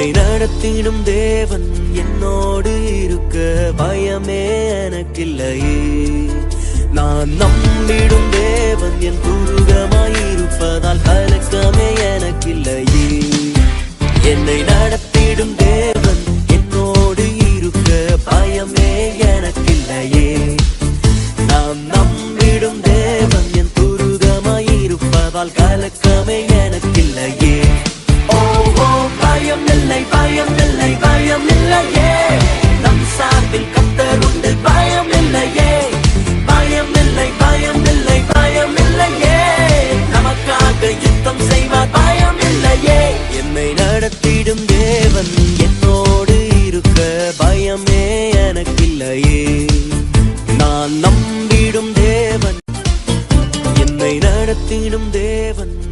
என்னை நடத்திடும் தேவன் என்னோடு இருக்க பயமே எனக்கில்லையே. நான் நம்பிடும் தேவன் என் துருகமாயிருப்பதால் கலக்கமே எனக்கில்லையே. என்னை நடத்திடும் தேவன் என்னோடு இருக்க பயமே எனக்கில்லையே. நான் நம்பிடும் தேவன் என் துருகமாயிருப்பதால் கலக்கமே எனக்கு நடத்திடும் தேவன் என்னோடு இருக்க பயமே எனக்கில்லையே. நான் நம்பிடும் தேவன் என்னை நடத்திடும் தேவன்.